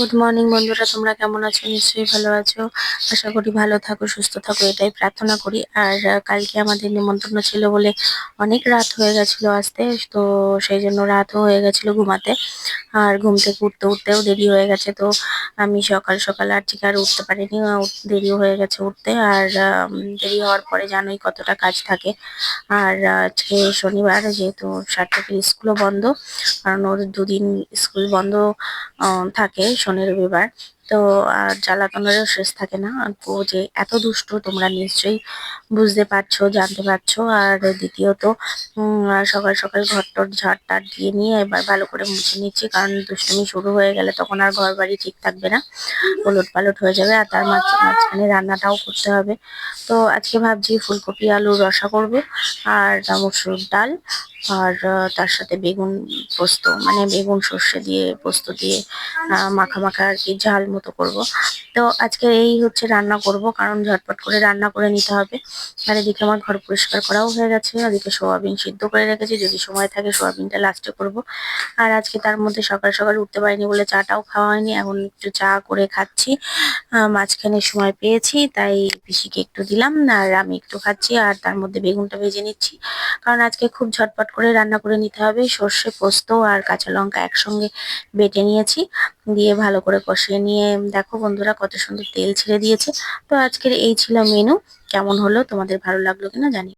Good morning বন্ধুরা, তোমরা কেমন আছো? নিশ্চয়ই ভালো আছো। আশা করি ভালো থাকো, সুস্থ থাকো, এটাই প্রার্থনা করি। আর কালকে আমাদের নিমন্ত্রণ ছিল বলে অনেক রাত হয়ে গেছিল আসতে, তো সেই জন্য রাতও হয়ে গেছিল ঘুমাতে। আর ঘুম থেকে উঠতে উঠতেও দেরি হয়ে গেছে, তো আমি সকাল সকাল আর ঠিক আর উঠতে পারিনি দেরিও হয়ে গেছে উঠতে। আর দেরি হওয়ার পরে জানোই কতটা কাজ থাকে। আর আজকে শনিবার, যেহেতু সার্টিফিকেট স্কুলও বন্ধ, কারণ ওর দুদিন স্কুল বন্ধ থাকে শনি রবিবার। তো আর জ্বালাতনেরও শেষ থাকে না। তো যে এত দুষ্ট, তোমরা নিশ্চয়ই বুঝতে পারছ, জানতে পারছ। আর দ্বিতীয়ত সকাল সকাল ঘর টর ঝাড় টাট দিয়ে নিয়ে এবার ভালো করে মুছে নিচ্ছি। কারণ দুষ্টুমি শুরু হয়ে গেলে তখন আর ঘর বাড়ি ঠিক থাকবে না। ওলট পালট হয়ে যাবে আর তার মাঝ- মাঝখানে রান্নাটাও করতে হবে। তো আজকে ভাবছি ফুলকপি, আলুর রসা করব আর মসুর ডাল আর তার সাথে বেগুন পোস্ত। মানে বেগুন সর্ষে দিয়ে পোস্ত দিয়ে মাখা মাখা আর কি ঝাল মতো করব। তো আজকে এই হচ্ছে রান্না করব, কারণ ঝটপট করে রান্না করে নিতে হবে। আর এদিকে আমার ঘর পরিষ্কার করাও হয়ে গেছে, ওদিকে সোয়াবিন সিদ্ধ করে রেখেছি। যদি সময় থাকে সোয়াবিনটা লাস্টে করব। আর আজকে তার মধ্যে সকাল সকাল উঠতে পারিনি বলে চাটাও খাওয়া হয়নি, এখন একটু চা করে খাচ্ছি। মাঝখানে সময় পেয়েছি, তাই পিসিকে একটু দিলাম, আর আমি একটু খাচ্ছি, আর তার মধ্যে বেগুনটা ভেজে নিচ্ছি। কারণ আজকে খুব ঝটপট করে রান্না করে নিতে হবে, সর্ষে পোস্ত আর কাঁচা লঙ্কা একসঙ্গে বেটে নিয়েছি, দিয়ে ভালো করে কষিয়ে নিয়ে দেখো বন্ধুরা, কত সুন্দর তেল ছেড়ে দিয়েছে। তো আজকের এই ছিল মেনু কেমন হলো? তোমাদের ভালো লাগল কিনা জানি